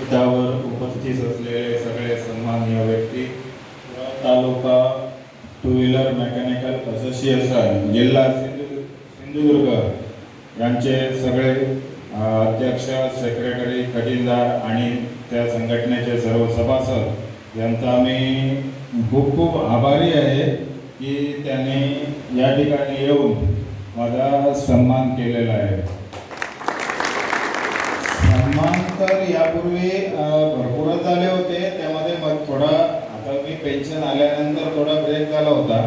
त्यावर उपस्थित असलेले सगळे सन्माननीय व्यक्ती taluka two wheeler mechanical association जिल्हा सिंधुदुर्ग सिंधुदुर्ग यांचे सगळे अध्यक्ष सेक्रेटरी खजिनदार आणि त्या संघटनेचे सर्व सभासद यांचा मी खूप खूप आभारी आहे की त्यांनी या ठिकाणी येऊन माझा सन्मान केलेला आहे. सन्मान तर यापूर्वी भरपूरच झाले होते. त्यामध्ये मग थोडा आता मी पेन्शन आल्यानंतर थोडा ब्रेक झाला होता.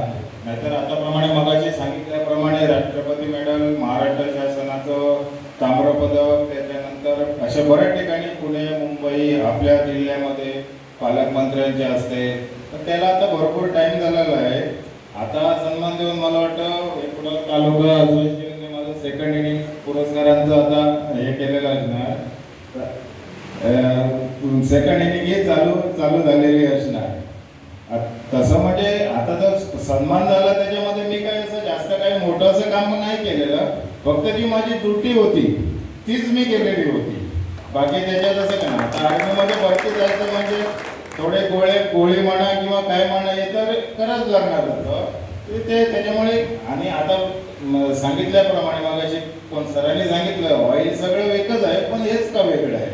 नाहीतर आताप्रमाणे मगाशी सांगितल्याप्रमाणे राष्ट्रपती मेडल महाराष्ट्र शासनाचं ताम्रपदक त्याच्यानंतर अशा बऱ्याच ठिकाणी पुणे मुंबई आपल्या जिल्ह्यामध्ये पालकमंत्र्यांचे असते. तर त्याला आता भरपूर टाइम झालेला आहे. आता सन्मान देऊन मला वाटतं एक तालुका असोसिएशनने माझं सेकंड इनिंग पुरस्कारांचं आता हे केलेलं असणार. सेकंड इनिंग ही चालू चालू झालेली असणार. तसं म्हणजे आता जर सन्मान झाला त्याच्यामध्ये मी काय असं जास्त काही मोठं असं काम नाही केलेलं. फक्त जी माझी त्रुटी होती तीच मी केलेली होती. बाकी त्याच्यात असं काय आता आर्मीमध्ये भरती जायचं म्हणजे थोडे गोळे गोळी म्हणा किंवा काय म्हणा हे तर करावंच लागणार होतं. ते- त्याच्यामुळे आणि आता सांगितल्याप्रमाणे मगाशी कोण सरांनी सांगितलं ऑइल सगळं एकच आहे पण हेच का वेगळं आहे?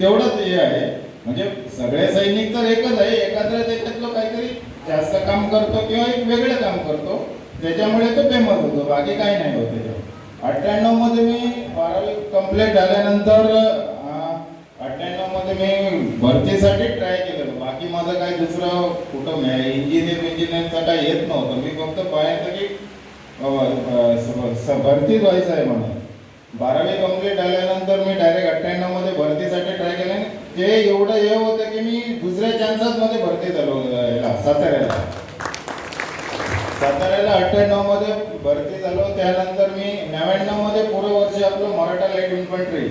तेवढंच हे आहे. म्हणजे सगळे सैनिक तर एकच आहे एखाद्या त्याच्यातलं काहीतरी जास्त काम करतो किंवा एक वेगळं काम करतो त्याच्यामुळे तो फेमस होतो बाकी काही नाही होत त्याच्यावर अठ्ठ्याण्णवमध्ये मी बारावी कंप्लीट झाल्यानंतर अठ्ठ्याण्णवमध्ये मी भरतीसाठी ट्राय केलेलं. बाकी माझं काही दुसरं कुठं इंजिनियर इंजिनियरचं काही येत नव्हतं. मी फक्त पाहायचं की अ, भरतीच व्हायचं आहे म्हणून बारावी कंप्लीट झाल्यानंतर मी डायरेक्ट अठ्ठ्याण्णवमध्ये भरतीसाठी ट्राय केलं ते एवढं हे होतं की मी दुसऱ्या चान्सात मध्ये भरती झालो याला साताऱ्याला. साताऱ्याला अठ्ठ्याण्णवमध्ये भरती झालो त्यानंतर मी नव्याण्णवमध्ये पूर्ण वर्ष आपलं मराठा लाइट इन्फंट्री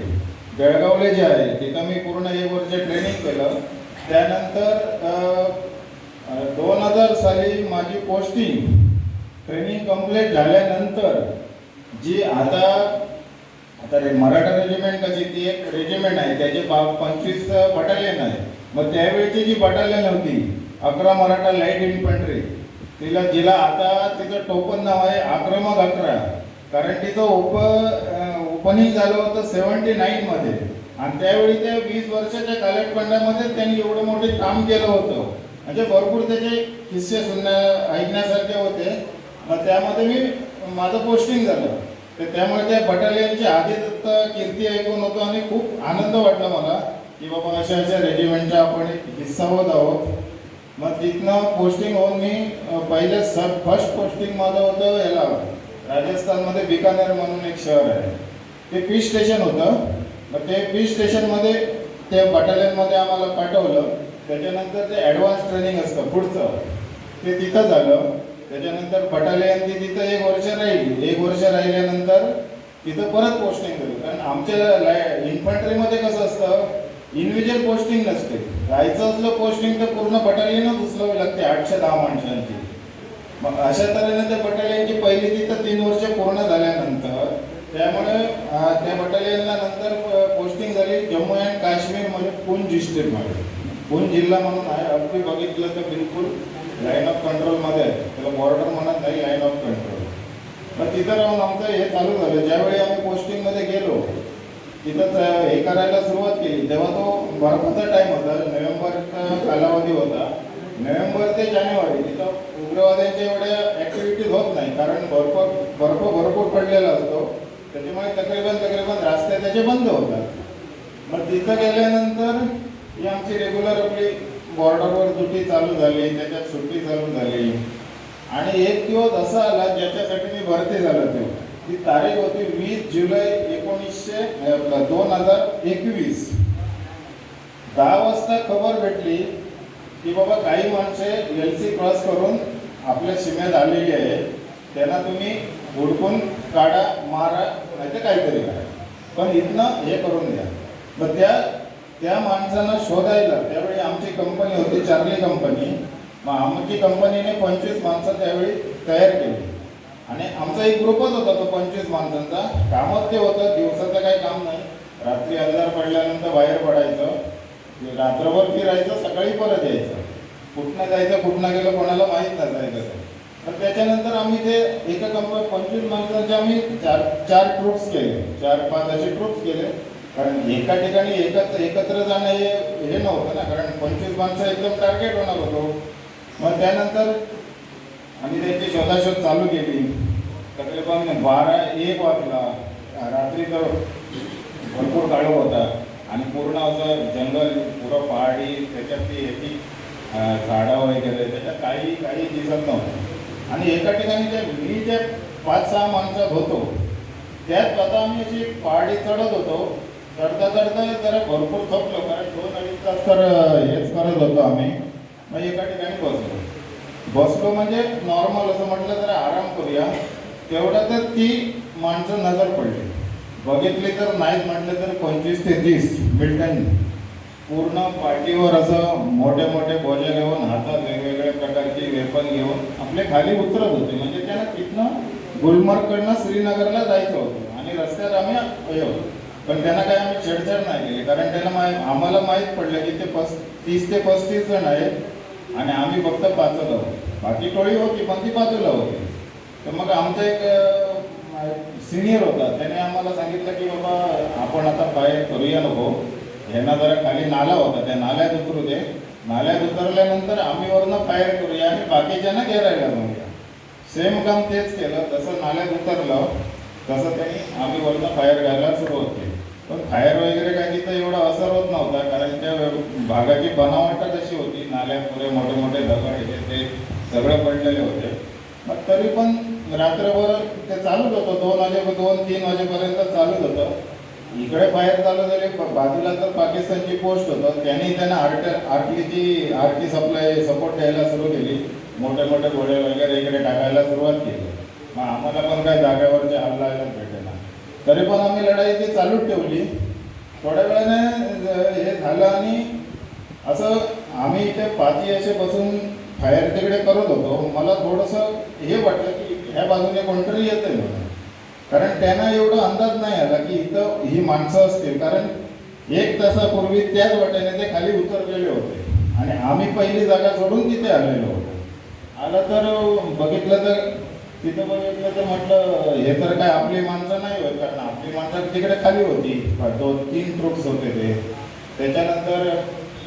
बेळगावले जे आहे तिथं मी पूर्ण एक वर्ष ट्रेनिंग केलं. त्यानंतर दोन हजार साली माझी पोस्टिंग ट्रेनिंग कंप्लीट झाल्यानंतर जी आता आता रे मराठा रेजिमेंट कशी ती एक रेजिमेंट आहे त्याचे बा पंचवीस बटालियन आहे. मग त्यावेळची जी बटालियन होती अकरा मराठा लाइट इन्फंट्री तिला जिला आता तिचं टोपन नाव आहे आक्रमक अकरा. कारण तिचं ओप ओपनिंग झालं होतं सेवन्टी नाईनमध्ये आणि त्यावेळी त्या वीस वर्षाच्या कालखंडामध्ये त्यांनी एवढं मोठे काम केलं होतं. म्हणजे भरपूर त्याचे किस्से सुनण्या ऐकण्यासारखे होते. मग त्यामध्ये मी माझं पोस्टिंग झालं. तर त्यामुळे त्या बटालियनची आधीच कीर्ती ऐकून होतो आणि खूप आनंद वाटला मला की बाबा अशा अशा रेजिमेंटचा आपण एक हिस्सा होत आहोत. मग तिथनं पोस्टिंग होऊन मी पहिले पहिलं सब फर्स्ट पोस्टिंग माझं होतं याला राजस्थानमध्ये बिकानेर म्हणून एक शहर आहे. ते पीस स्टेशन होतं. मग ते पीस स्टेशनमध्ये त्या बटालियनमध्ये आम्हाला पाठवलं. त्याच्यानंतर ते ॲडव्हान्स ट्रेनिंग असतं पुढचं. ते तिथं झालं. त्याच्यानंतर बटालियन ती तिथं एक वर्ष राहिली. एक वर्ष राहिल्यानंतर तिथं परत पोस्टिंग झाली कारण आमच्या इन्फंट्रीमध्ये कसं असतं इंडिव्हिज्युअल पोस्टिंग नसते. राहायचं असलं पोस्टिंग तर पूर्ण बटालियनच उचलावी लागते आठशे दहा माणसांची. मग अशा तऱ्हेने त्या बटालियनची पहिली तिथं तीन वर्ष पूर्ण झाल्यानंतर त्यामुळे त्या बटालियनला नंतर पोस्टिंग झाली जम्मू अँड काश्मीरमध्ये पूंछ डिस्ट्रिक्टमध्ये पूंछ जिल्हा म्हणून आहे. अगदी बघितलं तर बिलकुल लाईन ऑफ कंट्रोलमध्ये आहे. त्याला बॉर्डर म्हणत नाही लाईन ऑफ कंट्रोल मग तिथं राहून आमचं हे चालू झालं. ज्यावेळी आम्ही पोस्टिंगमध्ये गेलो तिथं हे करायला सुरुवात केली. तेव्हा तो बर्फाचा टाईम होता. नोव्हेंबरचा कालावधी होता. नोव्हेंबर ते जानेवारी तिथं उग्रवाद्यांच्या एवढ्या ॲक्टिव्हिटीज होत नाही. कारण बर्फ बर्फ भरपूर पडलेला असतो. त्याच्यामुळे तकरीबन तकरीबन रस्ते त्याचे बंद होतात. मग तिथं गेल्यानंतर ही आमची रेग्युलर आपली बॉर्डरवर दुटी चालू झाली त्याच्यात सुट्टी चालू झाली. आणि एक दिवस असा आला ज्याच्यासाठी मी भरती झालो तेव्हा ती तारीख होती वीस जुलै एकोणीसशे दोन हजार एकवीस. दहा वाजता खबर भेटली की बाबा काही माणसे एल सी क्रॉस करून आपल्या सीमेत आलेली आहे. त्यांना तुम्ही हुडकून काढा मारा नाही तर काहीतरी करा. पण इथनं हे करून द्या मग त्या त्या माणसांना शोधायला त्यावेळी आमची कंपनी होती चार्ली कंपनी मग आमची कंपनीने पंचवीस माणसं त्यावेळी तयार केली. आणि आमचा एक ग्रुपच होता तो पंचवीस माणसांचा. कामच ते होतं दिवसाचं काही काम नाही. रात्री अंधार पडल्यानंतर बाहेर पडायचं. रात्रभर फिरायचं सकाळी परत यायचं. कुठनं जायचं कुठनं गेलं कोणाला माहीत नसायचं. तर त्याच्यानंतर आम्ही ते एका कंपनी पंचवीस माणसांचे आम्ही चार चार ट्रुप्स केले. चार पाच असे ट्रुप्स केले. कारण एका ठिकाणी एकत्र एकत्र जाणं हे हे नव्हतं ना कारण पंचवीस माणसं एकदम टार्गेट होणार होतो. मग त्यानंतर आम्ही त्यांची शोधाशोध चालू केली. तकरीबन बारा एक वाजला. रात्री तर भरपूर काळो होता. आणि पूर्ण असं जंगल पुरं पहाडी त्याच्यात ती याची झाडं वगैरे त्याच्यात काही काही दिसत नव्हतं. आणि एका ठिकाणी जे मी जे पाच सहा माणसात होतो त्यात आता आम्ही अशी पहाडी चढत होतो. चढता चढता जरा भरपूर थकलो कारण दोन अडीच तास तर हेच करत होतो आम्ही. मग एका ठिकाणी बसलो. बसलो म्हणजे नॉर्मल असं म्हटलं तर आराम करूया. तेवढ्यातच ती माणसं नजर पडली. बघितली तर नाहीच म्हटलं तर पंचवीस ते तीस मिल्टन पूर्ण पाठीवर असं मोठे मोठे बोजे घेऊन हातात वेगवेगळ्या प्रकारची वेपन घेऊन आपले खाली उतरत होते. म्हणजे त्यांना तिथनं गुलमर्गकडनं श्रीनगरला जायचं होतं आणि रस्त्यात आम्ही होतो पण त्यांना काय आम्ही छेडछाड नाही केली. कारण त्यांना माहीत आम्हाला माहीत पडलं की ते पस तीस ते पस्तीस जण आहेत आणि आम्ही फक्त पाचच आहोत. बाकी टोळी होती पण ती बाजूला होती तर मग आमचा एक सिनियर होता. त्याने आम्हाला सांगितलं की बाबा आपण आता फायर करूया नको. ह्यांना जरा खाली नाला होता. त्या नाल्यात उतरू दे. नाल्यात उतरल्यानंतर आम्ही वरनं फायर करूया आणि बाकीच्यांना घेरायला जाऊया सेम काम तेच केलं. जसं नाल्यात उतरलं तसं त्यांनी आम्ही वरनं फायर घ्यायला सुरुवात केली. पण फायर वगैरे काही तिथं एवढा असर होत नव्हता कारण त्या भागाची बनावटच अशी होती नाल्यापुरे मोठे मोठे दगड हे ते सगळं पडलेले होते मग तरी पण रात्रभर ते चालूच होतं दोन वाजे दोन तीन वाजेपर्यंत चालूच होतं इकडे बाहेर चालू झाले बाजूला तर पाकिस्तानची पोस्ट होतं त्यांनी त्यांना आर्ट आर्टीची आर्टी सप्लाय सपोर्ट द्यायला सुरू केली मोठे मोठे घोडे वगैरे इकडे टाकायला सुरुवात केली मग आम्हाला पण काय जागेवरचे हल्ला भेटेना तरी पण आम्ही लढाई ती चालूच ठेवली. थोड्या वेळाने हे झालं आणि असं आम्ही इथे पाची असे बसून फायर तिकडे करत होतो. मला थोडंसं हे वाटलं की ह्या बाजूने कोणतरी येतंय म्हणून. कारण त्यांना एवढा अंदाज नाही आला की इथं ही माणसं असतील. कारण एक तासापूर्वी त्याच वाट्याने ते खाली उतरलेले होते. आणि आम्ही पहिली जागा सोडून तिथे आलेलो होतो. आलं तर बघितलं तर तिथं बघितलं तर म्हटलं हे तर काय आपली माणसं नाही होत कारण आपली माणसं तिकडे खाली होती. दोन तीन ट्रुप्स होते ते. त्याच्यानंतर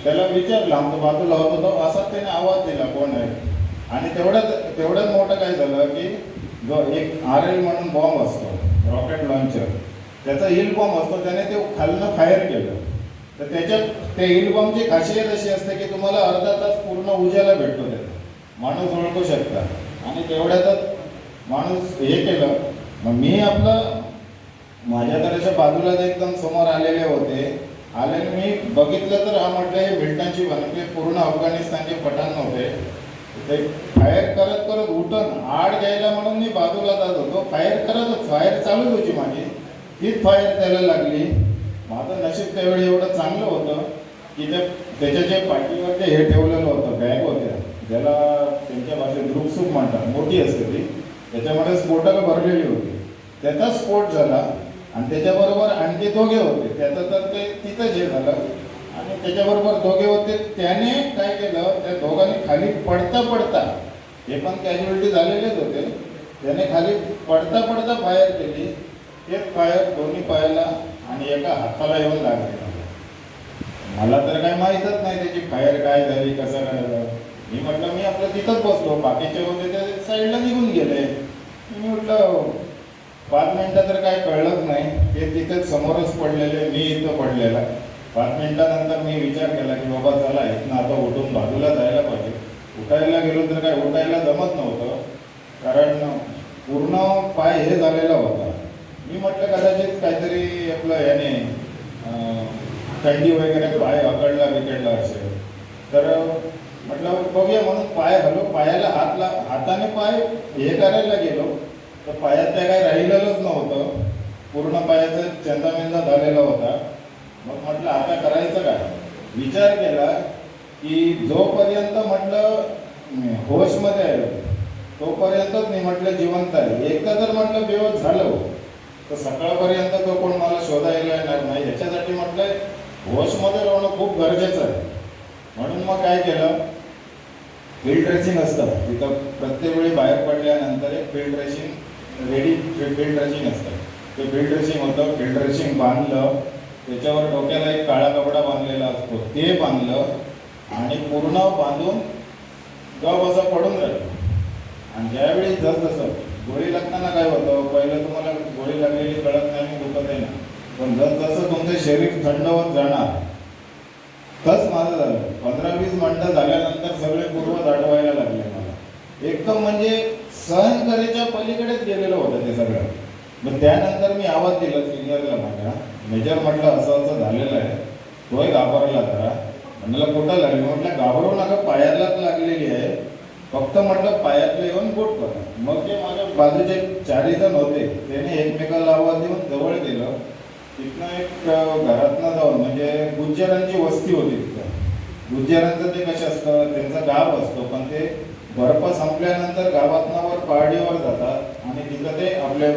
त्याला विचारलं आमचं बाजूला होतो तो. असाच त्याने आवाज दिला कोण आहे? आणि तेवढ्यात तेवढंच मोठं काय झालं की जो एक आर एल म्हणून बॉम्ब असतो रॉकेट लॉन्चर त्याचा हिल बॉम्ब असतो त्याने ते खालनं फायर केलं. तर त्याच्यात ते हिल बॉम्बची खासियत अशी असते की तुम्हाला अर्धा तास पूर्ण उजाला भेटतो त्याचा. माणूस ओळखू शकता. आणि तेवढ्यातच माणूस हे केलं. मग मी आपलं माझ्या तऱ्याच्या बाजूला बाजूलाच एकदम समोर आलेले होते आले मी बघितलं तर हा म्हटलं हे मिल्टनची बनवते म्हणजे पूर्ण अफगाणिस्तानचे पठाण नव्हते. ते फायर करत करत उठून आड घ्यायला म्हणून मी बाजूला जात होतो. फायर करतच फायर चालूच होती माझी. तीच फायर त्याला लागली. माझं नशीब त्यावेळी एवढं चांगलं होतं की ते त्याच्या जे पाठीवर ते हे ठेवलेलं होतं बॅग होत्या ज्याला त्यांच्या भाषेत ग्रुपसूप म्हणतात मोठी असते ती. त्याच्यामध्ये स्फोटकं भरलेली होती. त्याचा स्फोट झाला आणि त्याच्याबरोबर आणखी दोघे होते. त्याचं तर ते तिथंच हे झालं. आणि त्याच्याबरोबर दोघे होते. त्याने काय केलं? त्या दोघांनी खाली पडता पडता हे पण कॅज्युअलिटी झालेलेच होते. त्याने खाली पडता पडता फायर केली. एक फायर दोन्ही पायाला आणि एका हाताला येऊन लागले मला तर काय माहीतच नाही त्याची फायर काय झाली कसं काय झालं. मी म्हटलं मी आपलं तिथंच बसलो. बाकीचे होते ते साईडला निघून गेले. मी म्हटलं हो. पाच मिनटं तर काय कळलंच नाही. ते तिथेच समोरच पडलेले मी इथं पडलेला. पाच मिनटानंतर मी विचार केला की बाबा चला इथनं आता उठून बाजूला जायला पाहिजे. उठायला गेलो तर काय उठायला जमत नव्हतं. कारण पूर्ण पाय हे झालेला होता. मी म्हटलं कदाचित काहीतरी आपलं याने थंडी वगैरे पाय अकडला बिकडला असेल. तर म्हटलं बघूया. म्हणून पाय हलो पायाला हातला हाताने पाय हे करायला गेलो. तर पायात त्या काय राहिलेलंच नव्हतं. पूर्ण पायाचं चंदामेंदा झालेला होता. मग म्हटलं आता करायचं काय? विचार केला की जोपर्यंत म्हटलं होशमध्ये आलो तोपर्यंतच मी म्हटलं जिवंत आहे. एकदा जर म्हटलं बेहोश झालं तर सकाळपर्यंत तो कोण मला शोधायला येणार नाही. याच्यासाठी म्हटलं होशमध्ये राहणं खूप गरजेचं आहे. म्हणून मग काय केलं? फील्ड ड्रेसिंग असतं. तिथं प्रत्येक वेळी बाहेर पडल्यानंतर एक field dressing ready field dressing असतं. ते फील्ड ड्रेसिंग होतं फील्ड ड्रेसिंग बांधलं त्याच्यावर डोक्याला एक काळा कपडा बांधलेला असतो. ते बांधलं आणि पूर्ण बांधून गप असं पडून राहिलं. आणि ज्यावेळी जसजसं गोळी लागताना काय होतं? पहिलं तुम्हाला गोळी लागलेली कळत नाही आणि दुखतही नाही. पण जसजसं तुमचं शरीर थंड होत जाणार तस माझं झालं. पंधरा वीस मिनटं झाल्यानंतर सगळे पूर्वज आठवायला लागले मला. एकदम म्हणजे सहन करायच्या पलीकडेच गेलेलं होतं ते सगळं. मग त्यानंतर मी आवाज दिला सिनियरला माझ्या. मेजर म्हटलं असं असं झालेलं आहे. तोही घाबरला जरा. म्हणलं कुठं लागली? म्हटलं घाबरू नका पायालाच लागलेली आहे. फक्त म्हटलं पायातलं येऊन बोट करा मग ते माझ्या बाजूचे चारही जण होते. त्याने एकमेकाला आवाज देऊन जवळ गेलं. तिथनं एक घरातनं जाऊन म्हणजे गुज्जरांची वस्ती होती तिथं. गुज्जरांचं ते कसं असतं त्यांचा गाव असतो पण ते बर्फ संपल्यानंतर गावातनं वर पहाडीवर जातात आणि तिथं ते आपले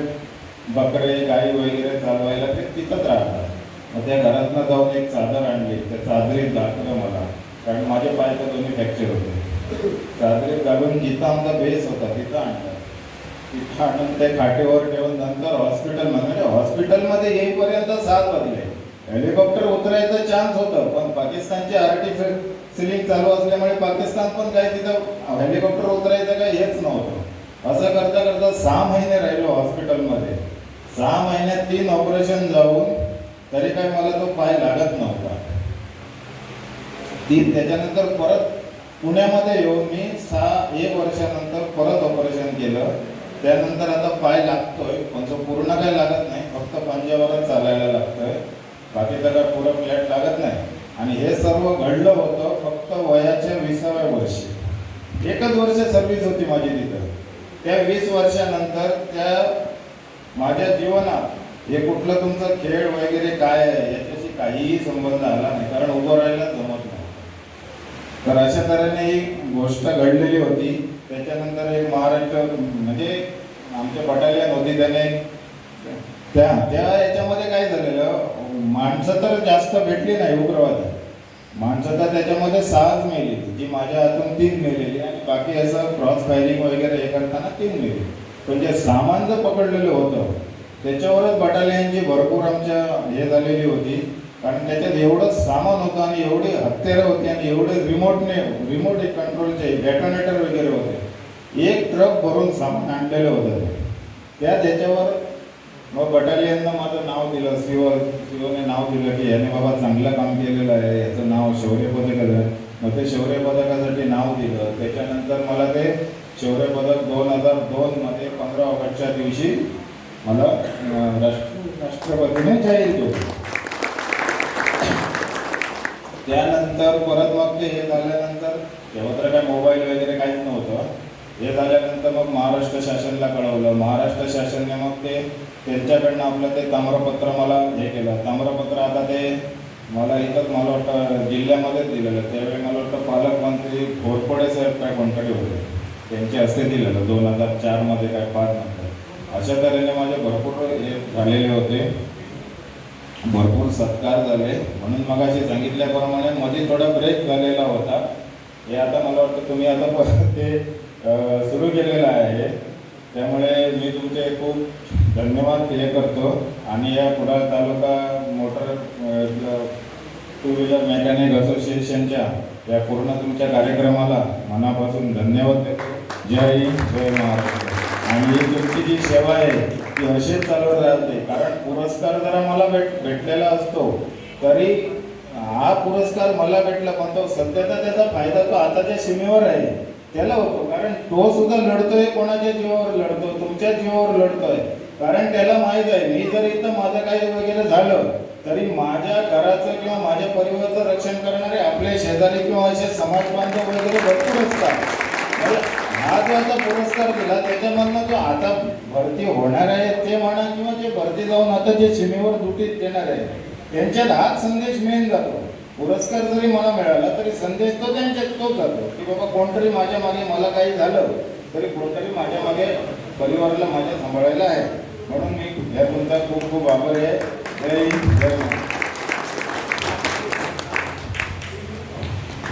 बकरे गाई वगैरे चालवायला ते तिथंच राहतात. मग त्या घरातनं जाऊन एक चादर आणली. त्या चादरीत दाखवलं मला. कारण माझे पाय तर दोन्ही फ्रॅक्चर होते. चादरीत घालून जिथं आमचा बेस होता तिथं आणला. तिथं आणून ते खाटेवर ठेवून नंतर हॉस्पिटलमध्ये म्हणजे हॉस्पिटलमध्ये येईपर्यंत सात वाजले हेलिकॉप्टर उतरायचा चान्स होतं पण पाकिस्तानची सिलिंग चालू असल्यामुळे पाकिस्तान पण काय तिथं हेलिकॉप्टर उतरायचं काय हेच नव्हतं. असं करता करता सहा महिने राहिलो हॉस्पिटलमध्ये. सहा महिन्यात तीन ऑपरेशन जाऊन तरी काय मला तो पाय लागत नव्हता. तीन त्याच्यानंतर परत पुण्यामध्ये येऊन मी सहा एक वर्षानंतर परत ऑपरेशन केलं. त्यानंतर आता पाय लागतोय पण तो पूर्ण काय लागत नाही फक्त पंजावरच चालायला लागतोय. बाकी तर काय पुरं फ्लॅट लागत नाही. आणि हे सर्व घडलं होतं फक्त वयाच्या विसाव्या वर्षी. एकच वर्ष सर्व्हिस होती माझी तिथं. त्या वीस वर्षानंतर त्या माझ्या जीवनात हे कुठलं तुमचं खेळ वगैरे काय आहे याच्याशी काहीही संबंध आला नाही कारण उभं राहायला जमत नाही. तर अशा तऱ्हेने ही गोष्ट घडलेली होती. त्याच्यानंतर एक महाराष्ट्र म्हणजे आमच्या बटालियन होती त्याने त्या त्या याच्यामध्ये काय झालेलं माणसं तर जास्त भेटली नाही उग्रवादी. माणसं तर त्याच्यामध्ये सहाच मेली. जी माझ्या हातून तीन मेलेली आणि बाकी असं क्रॉस फायरिंग वगैरे हे करताना तीन मेली. पण जे सामान जर पकडलेलं होतं त्याच्यावरच बटालियनची भरपूर आमच्या हे झालेली होती कारण त्याच्यात एवढं सामान होतं आणि एवढे हत्यारं होती आणि एवढे रिमोटने रिमोट कंट्रोलचे डेटोनेटर वगैरे होते. एक ट्रक भरून सामान आणलेलं होतं ते. त्या त्याच्यावर मग बटालियननं माझं नाव दिलं शिव शिवने नाव दिलं की याने बाबा चांगलं काम केलेलं आहे याचं नाव शौर्य पदक आहे मग ते शौर्य पदकासाठी नाव दिलं. त्याच्यानंतर मला ते शौर्य पदक दोन हजार दोनमध्ये पंधरा ऑगस्टच्या दिवशी मला राष्ट्र राष्ट्रपतीने जाहीर केलं. त्यानंतर परत मग ते हे झाल्यानंतर तेव्हा तर काय मोबाईल वगैरे काहीच नव्हतं. हे झाल्यानंतर मग महाराष्ट्र शासनला कळवलं. महाराष्ट्र शासनने मग ते त्यांच्याकडनं आपलं ते ताम्रपत्र मला हे केलं. ताम्रपत्र आता ते मला इथंच मला वाटतं जिल्ह्यामध्येच दिलेलं. त्यावेळी मला वाटतं पालकमंत्री घोरपडे साहेब काय कोणतरी होते त्यांचे हस्ते दिलेलं. दोन हजार चारमध्ये काय पाच नंतर. अशा तऱ्हेने माझे भरपूर हे झालेले होते. भरपूर सत्कार झाले. म्हणून मगाशी सांगितल्याप्रमाणे मध्ये थोडा ब्रेक झालेला होता. हे आता मला वाटतं तुम्ही आता परत ते सुरू केलेलं आहे. त्यामुळे मी तुमचे खूप धन्यवाद हे करतो. आणि या Kudal taluka motor two wheeler mechanic असोसिएशनच्या या पूर्ण तुमच्या कार्यक्रमाला मनापासून धन्यवाद देतो. जय हिंद जय महाराष्ट्र. आणि तुमची जी सेवा आहे ती अशीच चालवत राहते कारण पुरस्कार जरा मला भेट भेटलेला असतो. तरी हा पुरस्कार मला भेटला पण तो सध्याचा त्याचा फायदा तो आताच्या सीमेवर आहे त्याला होतो. कारण तो सुद्धा लढतोय कोणाच्या जीवावर लढतो तुमच्या जीवावर लढतोय. कारण त्याला माहीत आहे मी जर इथं माझं काही वगैरे झालं तरी माझ्या घराचं किंवा माझ्या परिवाराचं रक्षण करणारे आपले शेजारी किंवा असे समाज बांधव वगैरे भरपूर असतात. महत्त्वाचा आता पुरस्कार दिला. त्याच्यामधनं जो आता भरती होणार आहे ते म्हणा किंवा जे भरती जाऊन आता जे सीमेवर ड्युटीत देणार आहे त्यांच्यात हाच संदेश मेन जातो. पुरस्कार जरी मला मिळाला तरी संदेश तो त्यांच्यात तोच जातो. की बाबा कोणतरी माझ्या मागे मला काही झालं तरी कोणतरी माझ्या मागे परिवाराला माझ्या सांभाळायला आहे. म्हणून मी या तुमचा खूप खूप आभार आहे. जय जय